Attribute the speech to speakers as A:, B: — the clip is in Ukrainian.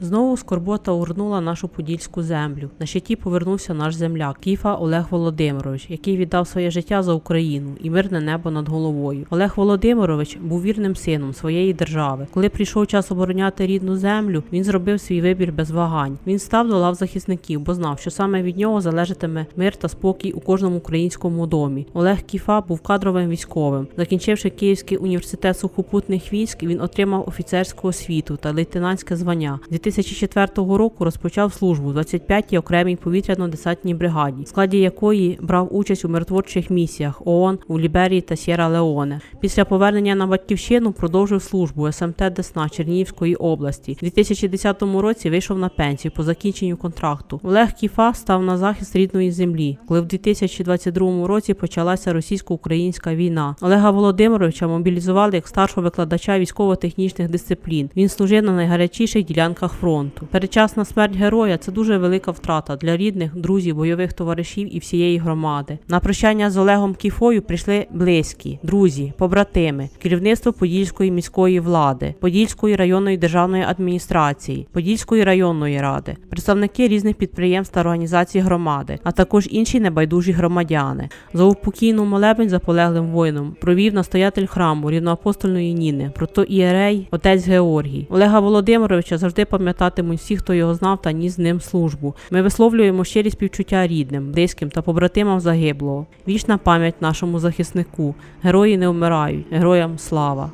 A: Знову скорбота урнула нашу подільську землю. На щиті повернувся наш земляк Кіфа Олег Володимирович, який віддав своє життя за Україну і мирне небо над головою. Олег Володимирович був вірним сином своєї держави. Коли прийшов час обороняти рідну землю, він зробив свій вибір без вагань. Він став до лав захисників, бо знав, що саме від нього залежатиме мир та спокій у кожному українському домі. Олег Кіфа був кадровим військовим. Закінчивши Київський університет сухопутних військ, він отримав офіцерську освіту та лейтенантське звання. З 2004 року розпочав службу в 25-й окремій повітряно-десантній бригаді, в складі якої брав участь у миротворчих місіях ООН у Ліберії та Сєра Леоне. Після повернення на батьківщину продовжив службу СМТ Десна Чернігівської області. У 2010 році вийшов на пенсію по закінченню контракту. Олег Кіфа став на захист рідної землі, коли в 2022 році почалася російсько-українська війна. Олега Володимировича мобілізували як старшого викладача військово-технічних дисциплін. Він служив на найгарячіших ділянках фронту. Передчасна смерть героя це дуже велика втрата для рідних, друзів, бойових товаришів і всієї громади. На прощання з Олегом Кіфою прийшли близькі, друзі, побратими, керівництво Подільської міської влади, Подільської районної державної адміністрації, Подільської районної ради, представники різних підприємств та організацій громади, а також інші небайдужі громадяни. За упокійну молебень за полеглим воїном провів настоятель храму рівноапостольної Ніни, прото ієрей отець Георгій. Олега Володимировича завжди пам'ятатимуть всі, хто його знав та ніс з ним службу. Ми висловлюємо щирі співчуття рідним, близьким та побратимам загиблого. Вічна пам'ять нашому захиснику. Герої не вмирають, героям слава.